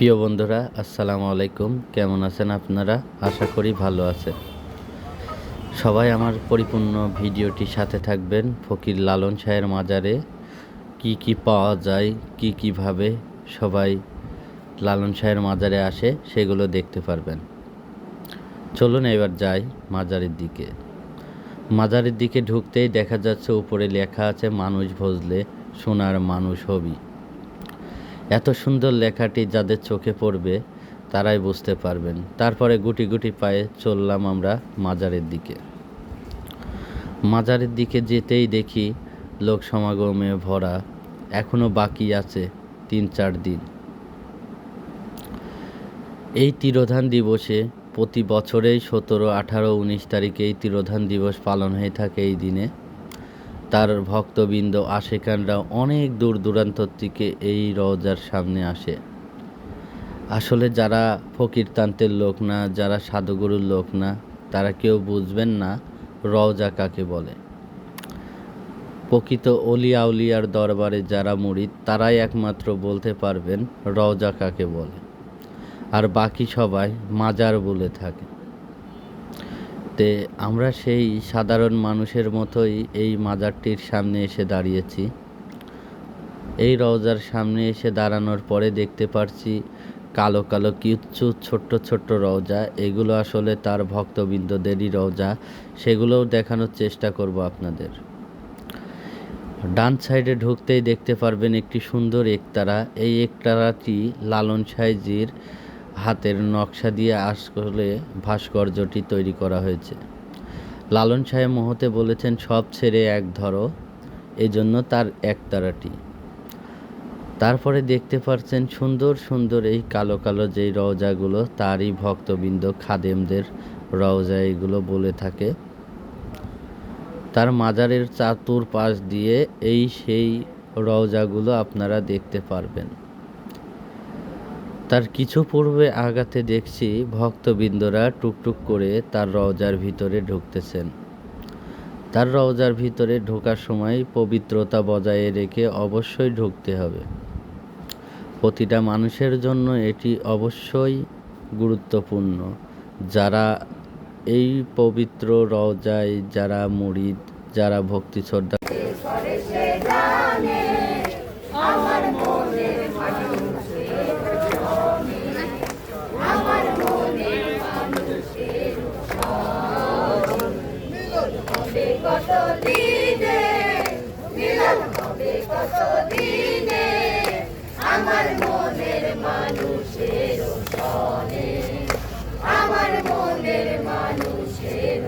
প্রিয় বন্ধুরা, আসসালামু আলাইকুম। কেমন আছেন আপনারা? আশা করি ভালো আছেন। সবাই আমার পরিপূর্ণ ভিডিওটির সাথে থাকবেন ফকির লালন শাহের মাজারে। কি কি পাওয়া যায়, কি কীভাবে সবাই লালন শাহের মাজারে আসে, সেগুলো দেখতে পারবেন। চলুন এবার যাই মাজারের দিকে। মাজারের দিকে ঢুকতেই দেখা যাচ্ছে উপরে লেখা আছে, মানুষ ভজলে সোনার মানুষ হবি। এত সুন্দর লেখাটি যাদের চোখে পড়বে, তারাই বুঝতে পারবেন। তারপরে গুটি গুটি পায়ে চললাম আমরা মাজারের দিকে। মাজারের দিকে যেতেই দেখি লোক সমাগমে ভরা এখনও বাকি আছে তিন চার দিন। এই তিরোধান দিবসে প্রতি বছরেই সতেরো, আঠারো, উনিশ তারিখে এই তিরোধান দিবস পালন হয়ে থাকে এই দিনে। তার ভক্তবৃন্দ, আশেকানরা অনেক দূর দূরান্ত থেকে এই রওজার সামনে আসে। আসলে যারা ফকিরতান্তের লোক না, যারা সাধুগুরুর লোক না, তারা কেউ বুঝবেন না রওজা কাকে বলে। প্রকৃত অলিয়া উলিয়ার দরবারে যারা মুরিদ তারাই একমাত্র বলতে পারবেন রওজা কাকে বলে। আর বাকি সবাই মাজার বলে থাকে। তে আমরা সেই সাধারণ মানুষের মতোই এই মাজারটির সামনে এসে দাঁড়িয়েছি। এই রওজার সামনে এসে দাঁড়ানোর পরে দেখতে পারছি কালো কালো কিচ্ছু ছোট্ট ছোট্ট রওজা। এগুলো আসলে তার ভক্তবৃন্দদেরই রওজা। সেগুলোও দেখানোর চেষ্টা করব আপনাদের। ডান সাইডে ঢুকতেই দেখতে পারবেন একটি সুন্দর একতারা। এই একতারাটি লালন সাইজির হাতের নকশা দিয়ে আসলে ভাস্কর্যটি তৈরি করা হয়েছে। লালন সাহেব মহতে বলেছেন, সব ছেড়ে এক ধরো এই জন্য তার একতারাটি। তারপরে দেখতে পাচ্ছেন সুন্দর সুন্দর এই কালো কালো যেই রওজাগুলো, তারই ভক্তবৃন্দ খাদেমদের রওজা এগুলো বলে থাকে। তার মাজারের চাতুর পাশ দিয়ে এই সেই রওজাগুলো আপনারা দেখতে পারবেন। তার কিছু পূর্বে আগাতে দেখছি ভক্তবৃন্দরা টুকটুক করে তার রওজার ভিতরে ঢুকতেছেন। তার রওজার ভিতরে ঢোকার সময় পবিত্রতা বজায় রেখে অবশ্যই ঢুকতে হবে। প্রতিটা মানুষের জন্য এটি অবশ্যই গুরুত্বপূর্ণ। যারা এই পবিত্র রওজায়, যারা মুরিদ, যারা ভক্তি শ্রদ্ধা হবে কত দিনে আমার মনের মানুষের সনে? আমার মনের মানুষের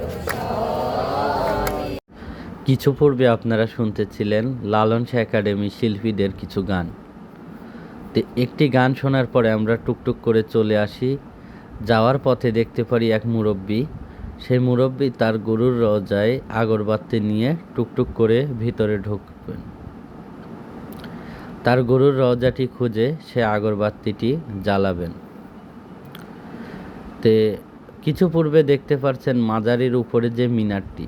কিছু পূর্বে আপনারা শুনতেছিলেন লালন শাহ একাডেমি শিল্পীদের কিছু গান। তো একটি গান শোনার পরে আমরা টুকটুক করে চলে আসি। যাওয়ার পথে দেখতে পারি এক মুরব্বী। সেই মুরব্বী তার গরুর রজায় আগরবাতি নিয়ে টুকটুক করে ভিতরে ঢুকবেন। তার গরুর রজাটি খুঁজে সে আগরবাতিটি জ্বালাবেন। তে কিছু পূর্বে দেখতে পাচ্ছেন মাজারের উপরে যে মিনারটি।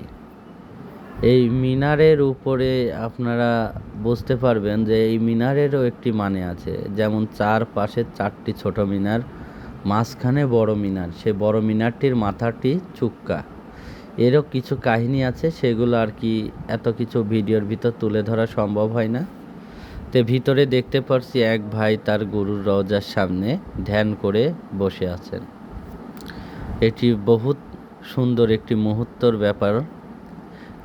এই মিনারের উপরে আপনারা বুঝতে পারবেন যে এই মিনারেরও একটি মানে আছে। যেমন চার পাশে চারটি ছোট মিনার, মাঝখানে বড় মিনার। সে বড় মিনারটির মাথাটি চুক্কা। এরও কিছু কাহিনী আছে, সেগুলো আর কি এত কিছু ভিডিওর ভিতর তুলে ধরা সম্ভব হয় না। তো ভিতরে দেখতে পারছি এক ভাই তার গরুর রওজার সামনে ধ্যান করে বসে আছেন। এটি বহুত সুন্দর একটি মুহূর্তর ব্যাপার।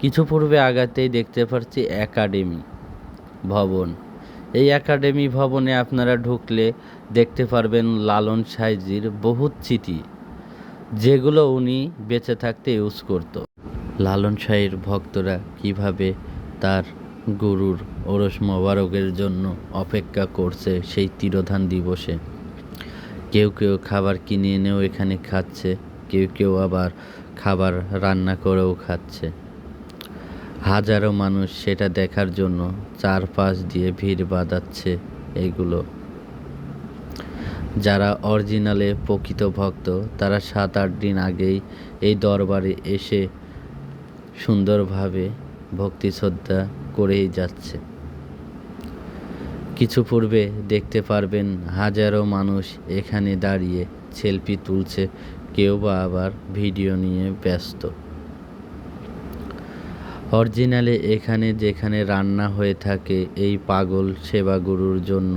কিছু পূর্বে আগাতেই দেখতে পাচ্ছি একাডেমি ভবন। এই একাডেমি ভবনে আপনারা ঢুকলে দেখতে পারবেন লালন সাইজির বহুত চিঠি, যেগুলো উনি বেঁচে থাকতে ইউজ করত। লালন শাহের ভক্তরা কীভাবে তার গুরুর ওরস মোবারকের জন্য অপেক্ষা করছে সেই তিরোধান দিবসে। কেউ কেউ খাবার কিনে এনেও এখানে খাচ্ছে, কেউ কেউ আবার খাবার রান্না করেও খাচ্ছে। হাজারো মানুষ সেটা দেখার জন্য চারপাশ দিয়ে ভিড় বাঁধাচ্ছে এইগুলো যারা অরিজিনালে প্রকৃত ভক্ত, তারা সাত আট দিন আগেই এই দরবারে এসে সুন্দরভাবে ভক্তি শ্রদ্ধা করেই যাচ্ছে। কিছু পূর্বে দেখতে পারবেন হাজারো মানুষ এখানে দাঁড়িয়ে সেলফি তুলছে, কেউ বা আবার ভিডিও নিয়ে ব্যস্ত। অরিজিনালে এখানে যেখানে রান্না হয়ে থাকে, এই পাগল সেবাগুরুর জন্য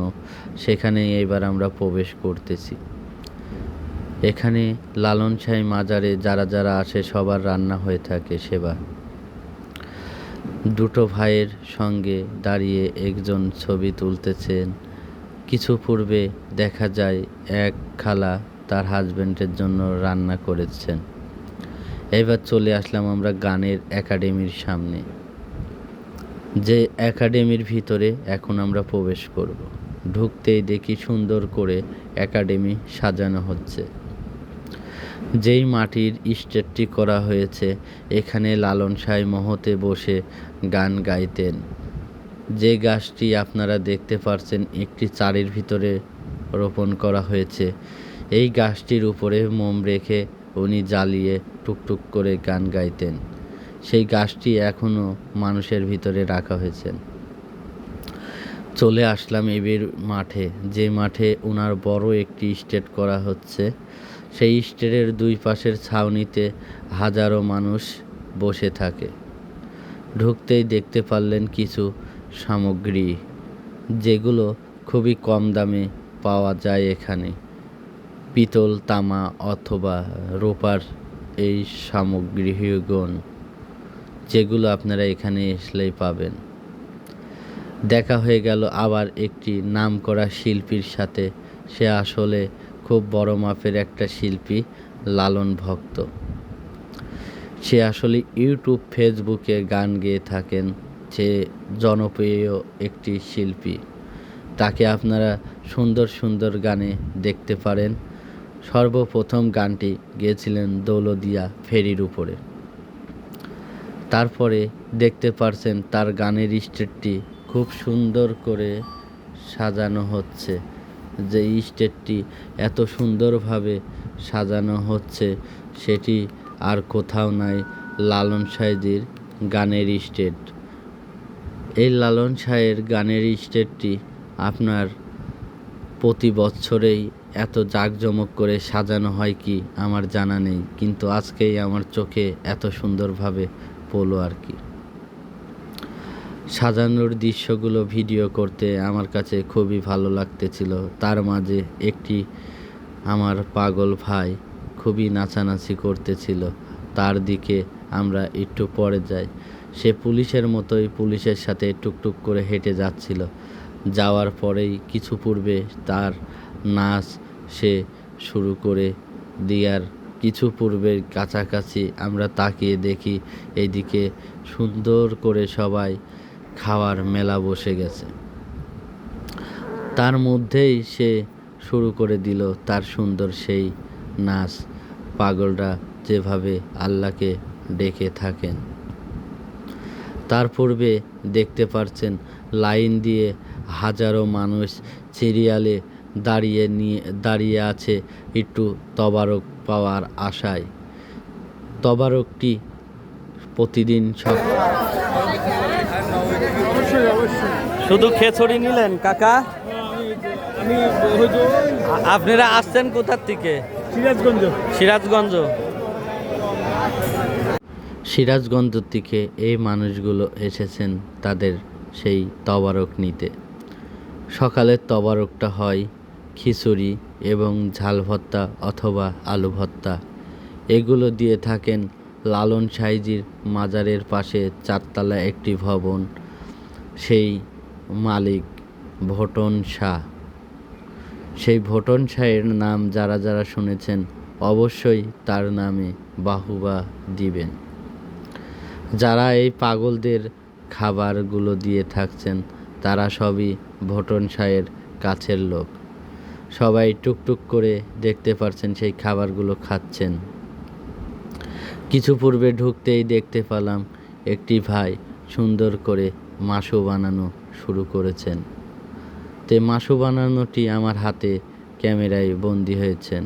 সেখানে এবার আমরা প্রবেশ করতেছি। এখানে লালন সাই মাজারে যারা যারা আসে সবার রান্না হয়ে থাকে সেবা। দুটো ভাইয়ের সঙ্গে দাঁড়িয়ে একজন ছবি তুলতেছেন। কিছু পূর্বে দেখা যায় এক খালা তার হাজবেন্ডের জন্য রান্না করেছেন। এবার চলে আসলাম আমরা গানের একাডেমির সামনে। যে একাডেমির ভিতরে এখন আমরা প্রবেশ করব। ঢুকতেই দেখি সুন্দর করে একাডেমি সাজানো হচ্ছে। যেই মাটির স্টেজটি করা হয়েছে, এখানে লালন সাই মহতে বসে গান গাইতেন। যে গাছটি আপনারা দেখতে পারছেন, একটি চারির ভিতরে রোপণ করা হয়েছে। এই গাছটির উপরে মোম রেখে উনি জ্বালিয়ে টুকটুক করে গান গাইতেন। সেই গাছটি এখনও মানুষের ভিতরে রাখা হয়েছে। চলে আসলাম এবির মাঠে। যে মাঠে ওনার বড় একটি স্টেট করা হচ্ছে সেই স্টেটের দুই পাশের ছাউনিতে হাজারো মানুষ বসে থাকে। ঢুকতেই দেখতে পারলেন কিছু সামগ্রী, যেগুলো খুবই কম দামে পাওয়া যায় এখানে। পিতল তামা অথবা রোপার এই সামগ্রীগণ, যেগুলো আপনারা এখানে আসলেই পাবেন। দেখা হয়ে গেল আবার একটি নাম করা শিল্পীর সাথে। সে আসলে খুব বড় মাপের একটা শিল্পী, লালন ভক্ত। সে আসলে ইউটিউব, ফেসবুকে গান গেয়ে থাকেন। সে জনপ্রিয় একটি শিল্পী। তাকে আপনারা সুন্দর সুন্দর গানে দেখতে পারেন। সর্বপ্রথম গানটি গেয়েছিলেন দৌলদিয়া ফেরির উপরে। তারপরে দেখতে পারছেন তার গানের স্টেটটি খুব সুন্দর করে সাজানো হচ্ছে। যে স্টেটটি এত সুন্দরভাবে সাজানো হচ্ছে, সেটি আর কোথাও নাই লালন সাহেজির গানের স্টেট। এই লালন সাহের গানের স্টেটটি আপনার প্রতি বছরেই এত জাঁকজমক করে সাজানো হয় কি আমার জানা নেই, কিন্তু আজকেই আমার চোখে এত সুন্দরভাবে পড়ল আর কি। সাজানোর দৃশ্যগুলো ভিডিও করতে আমার কাছে খুবই ভালো লাগতেছিল। তার মাঝে একটি আমার পাগল ভাই খুবই নাচানাচি করতেছিল। তার দিকে আমরা একটু পরে যাই। সে পুলিশের মতোই পুলিশের সাথে টুকটুক করে হেঁটে যাচ্ছিল। যাওয়ার পরেই কিছু পূর্বে তার নাচ সে শুরু করে দিয়ার কিছু পূর্বের কাছাকাছি আমরা তাকিয়ে দেখি, এইদিকে সুন্দর করে সবাই খাওয়ার মেলা বসে গেছে। তার মধ্যেই সে শুরু করে দিল তার সুন্দর সেই নাচ। পাগলরা যেভাবে আল্লাহকে ডেকে থাকেন। তার পূর্বে দেখতে পারছেন লাইন দিয়ে হাজারো মানুষ সিরিয়ালে দাঁড়িয়ে নিয়ে, দাঁড়িয়ে আছে একটু তবারক পাওয়ার আশায়। তবারকটি প্রতিদিন সব শুধু খেচড়ি নিলেন কাকা? আপনারা আসছেন কোথার থেকে? সিরাজগঞ্জ। সিরাজগঞ্জ। সিরাজগঞ্জ থেকে এই মানুষগুলো এসেছেন তাদের সেই তবারক নিতে। সকালের তবারকটা হয় খিচুড়ি এবং ঝাল ভর্তা অথবা আলু ভর্তা। এগুলো দিয়ে থাকেন লালন সাইজির মাজারের পাশে চারতলা একটি ভবন। সেই মালিক, ভোটন শাহ। সেই ভোটন শাহের নাম যারা যারা শুনেছেন, অবশ্যই তার নামে বাহুবা দিবেন। যারা এই পাগলদের খাবারগুলো দিয়ে থাকছেন, তারা সবই ভোটন শাহের কাছের লোক। সবাই টুকটুক করে দেখতে পারছেন সেই খাবারগুলো খাচ্ছেন। কিছু পূর্বে ঢুকতেই দেখতে পেলাম একটি ভাই সুন্দর করে মাসু বানানো শুরু করেছেন। তে মাসু বানানোটি আমার হাতে ক্যামেরায় বন্দি হয়েছেন।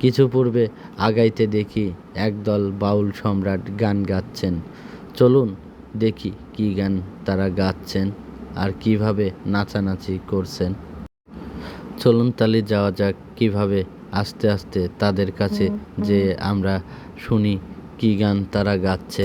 কিছু পূর্বে আগাইতে দেখি একদল বাউল সম্রাট গান গাচ্ছেন। চলুন দেখি কি গান তারা গাচ্ছেন আর কীভাবে নাচানাচি করছেন। চলুন তালি যাওয়া যাক কীভাবে আস্তে আস্তে তাদের কাছে যে আমরা শুনি কি গান তারা গাচ্ছে।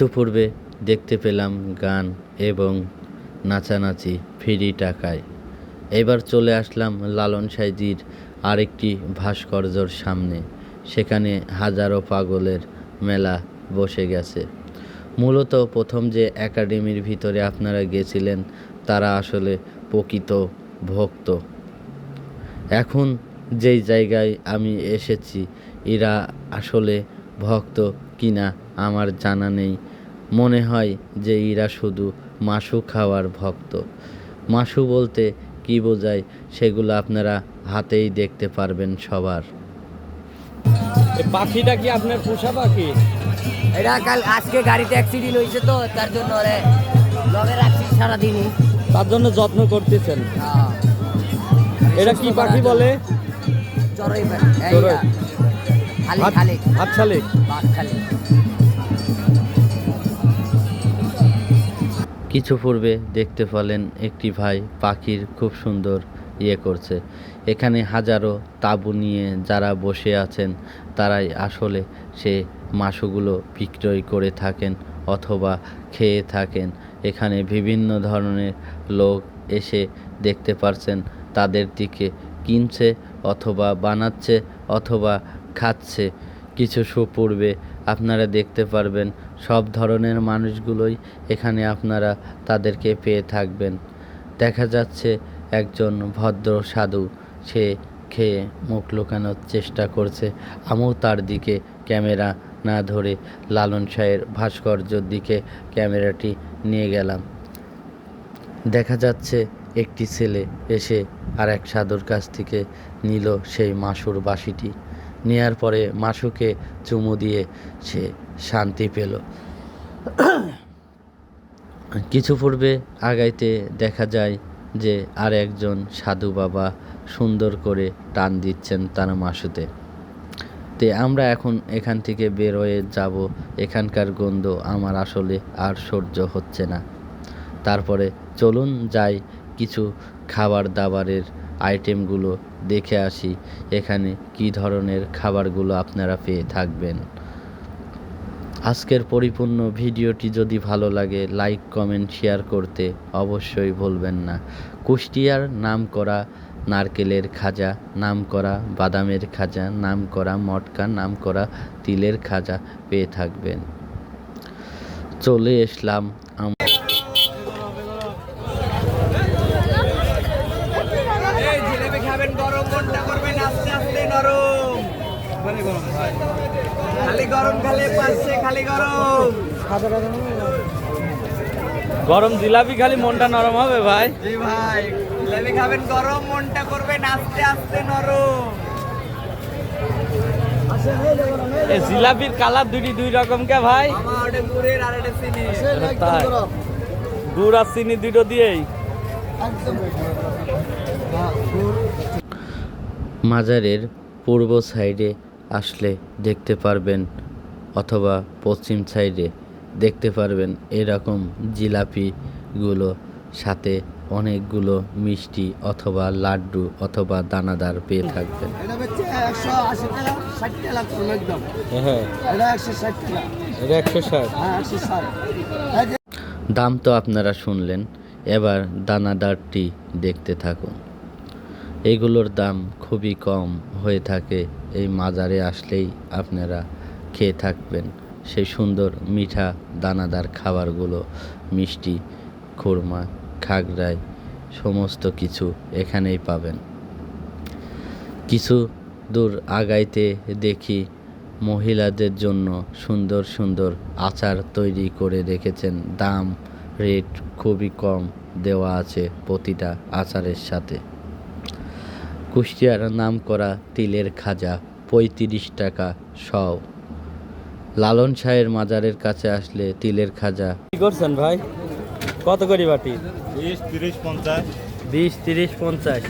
কিছু পূর্বে দেখতে পেলাম গান এবং নাচানাচি ফ্রি টাকায়। এবার চলে আসলাম লালন সাইজির আরেকটি ভাস্কর্যর সামনে। সেখানে হাজারো পাগলের মেলা বসে গেছে। মূলত প্রথম যে একাডেমির ভিতরে আপনারা গেছিলেন, তারা আসলে প্রকৃত ভক্ত। এখন যেই জায়গায় আমি এসেছি, এরা আসলে ভক্ত কিনা আমার জানা নেই। মনে হয় যে এরা শুধু মাসু খাওয়ার ভক্ত। মাসু বলতে কি বোঝায় সেগুলো আপনারা হাতেই দেখতে পারবেন সবার। পাখিটা কি আপনার পোষা পাখি? এটা কাল আজকে গাড়িতে অ্যাক্সিডেন্ট হয়েছে তো তার জন্য ওরে লগে রাখছি সারাদিনই। তার জন্য যত্ন করতেছেন। হ্যাঁ। এটা কি পাখি বলে? চড়াই হাতছালি কিছু পূর্বে দেখতে পেলেন একটি ভাই পাখির খুব সুন্দর ইয়ে করছে। এখানে হাজারো তাঁবু নিয়ে যারা বসে আছেন তারাই আসলে সে মাসুগুলো বিক্রয় করে থাকেন অথবা খেয়ে থাকেন। এখানে বিভিন্ন ধরনের লোক এসে দেখতে পারছেন তাদের দিকে কিনছে অথবা বানাচ্ছে অথবা খাচ্ছে, কিছু সুপূর্বে আপনারা দেখতে পারবেন। সব ধরনের মানুষগুলোই এখানে আপনারা তাদেরকে পেয়ে থাকবেন। দেখা যাচ্ছে একজন ভদ্র সাধু, সে খেয়ে মুখ লুকানোর চেষ্টা করছে। আমিও তার দিকে ক্যামেরা না ধরে লালন শাহের ভাস্কর্যর দিকে ক্যামেরাটি নিয়ে গেলাম। দেখা যাচ্ছে একটি ছেলে এসে আর এক সাধুর কাছ থেকে নিল সেই মাসুর বাঁশিটি নেয়ার পরে মাসুকে চুমু দিয়ে সে শান্তি পেল। কিছু পূর্বে আগাইতে দেখা যায় যে আর একজন সাধু বাবা সুন্দর করে টান দিচ্ছেন তার মাসুতে। তে আমরা এখন এখান থেকে বের হয়ে যাব, এখানকার গন্ধ আমার আসলে আর সহ্য হচ্ছে না। তারপরে চলুন যাই কিছু খাবার দাবারের আইটেমগুলো দেখে আসি, এখানে কি ধরনের খাবারগুলো আপনারা পেয়ে থাকবেন। আজকের পরিপূর্ণ ভিডিওটি যদি ভালো লাগে, লাইক, কমেন্ট, শেয়ার করতে অবশ্যই ভুলবেন না। কুষ্টিয়ার নাম করা নারকেলের খাজা নাম করা বাদামের খাজা নাম করা মটকা নাম করা তিলের খাজা পেয়ে থাকবেন। চলে এসলাম গরম। জিলাপি খালি মনটা নরম হবে ভাই। জি ভাই জিলেবি খাবেন গরম মনটা করবেন আস্তে আস্তে নরম। জিলাপির কালার দুটি দুই রকম কে ভাই? গুড় আর চিনি দুটো দিয়েই। মাজারের পূর্ব সাইডে আসলে দেখতে পারবেন অথবা পশ্চিম সাইডে দেখতে পারবেন এরকম জিলাপিগুলো সাথে অনেকগুলো মিষ্টি অথবা লাড্ডু অথবা দানাদার পেয়ে থাকবেন। হ্যাঁ। হ্যাঁ দাম তো আপনারা শুনলেন এবার দানাদারটি দেখতে থাকুন। এগুলোর দাম খুবই কম হয়ে থাকে এই মাজারে আসলেই আপনারা খেয়ে থাকবেন। সেই সুন্দর মিঠা দানাদার খাবারগুলো, মিষ্টি, খুরমা, খাগড়াই, সমস্ত কিছু এখানেই পাবেন। কিছু দূর আগাইতে দেখি মহিলাদের জন্য সুন্দর সুন্দর আচার তৈরি করে রেখেছেন। দাম, রেট খুবই কম দেওয়া আছে প্রতিটা আচারের সাথে। কুষ্টিয়ার নাম করা তিলের খাজা পঁয়ত্রিশ টাকা সব লালন শাহের মাজারের কাছে আসলে তিলের খাজা। কি করছেন ভাই? কত করি বাটি? বিশ তিরিশ পঞ্চাশ। বিশ তিরিশ পঞ্চাশ।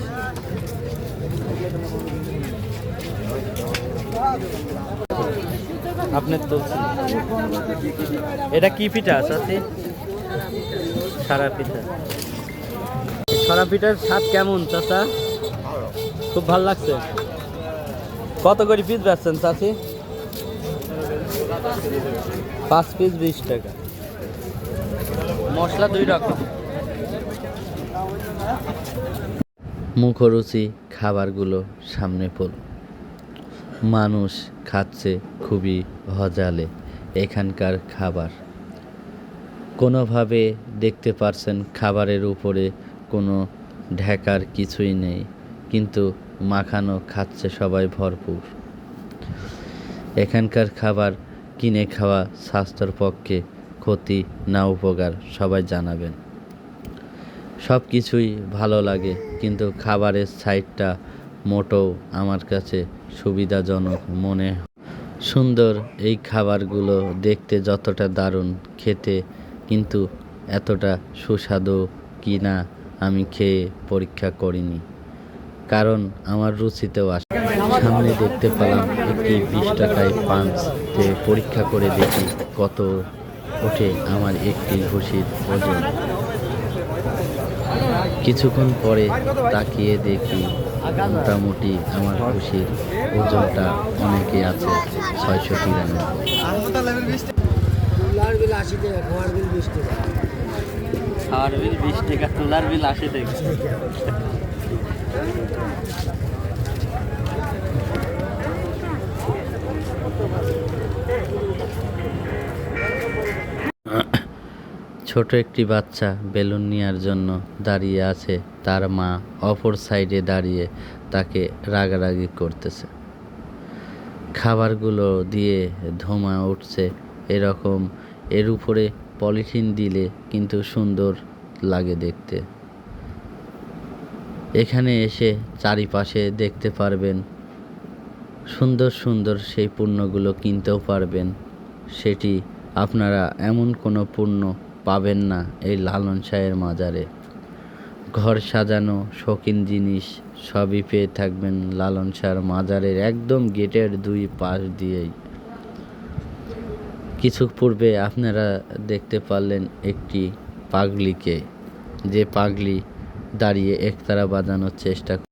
আপনার তো এটা কি পিঠা আছে সারা পিঠা। সারা পিঠার স্বাদ কেমন চাচা? খুব ভালো লাগছে। কত করে পিস বেচছেন চাচি? পাঁচ পিস বিশ টাকা। মশলা দুই রকম। মুখরুচি খাবারগুলো সামনে পড়ল। মানুষ খাচ্ছে খুবই হজালে এখানকার খাবার। কোনোভাবে দেখতে পারছেন খাবারের উপরে কোনো ঢেকার কিছুই নেই কিন্তু মাখানো খাচ্ছে সবাই ভরপুর। এখানকার খাবার কিনে খাওয়া স্বাস্থ্যের পক্ষে ক্ষতি না উপকার সবাই জানাবেন। সব কিছুই ভালো লাগে, কিন্তু খাবারের সাইডটা মোটেও আমার কাছে সুবিধাজনক মনে। সুন্দর এই খাবারগুলো দেখতে যতটা দারুণ খেতে, কিন্তু এতটা সুস্বাদু কি না আমি খেয়ে পরীক্ষা করিনি, কারণ আমার রুচিতেও আসে। সামনে দেখতে পেলাম একটি বিশ টাকায় পাঞ্চ যে পরীক্ষা করে দেখি কত ওঠে আমার একটি ঘুষির ওজন। কিছুক্ষণ পরে তাকিয়ে দেখি মোটামুটি আমার খুশির ওজনটা অনেকে আছে ছয়শো তিরানব্বই। তোলার বিল খাওয়ার বিল বিশ টাকা। বিল বিশ টাকা। তোলার বিল আশি টাকা। ছোট একটি বাচ্চা বেলুন নেওয়ার জন্য দাঁড়িয়ে আছে। তার মা অপর সাইডে দাঁড়িয়ে তাকে রাগারাগি করতেছে। খাবারগুলো দিয়ে ধোঁয়া উঠছে এরকম। এর উপরে পলিথিন দিলে কিন্তু সুন্দর লাগে দেখতে। এখানে এসে চারিপাশে দেখতে পারবেন। সুন্দর সুন্দর সেই পণ্যগুলো কিনতেও পারবেন। সেটি আপনারা এমন কোনো পণ্য পাবেন না এই লালন শাহের মাজারে। ঘর সাজানো, শৌখিন জিনিস সবই পেয়ে থাকবেন লালন শাহর মাজারের একদম গেটের দুই পাশ দিয়েই। কিছু পূর্বে আপনারা দেখতে পারলেন একটি পাগলিকে। যে পাগলি দাঁড়িয়ে একতারা বাজানোর চেষ্টা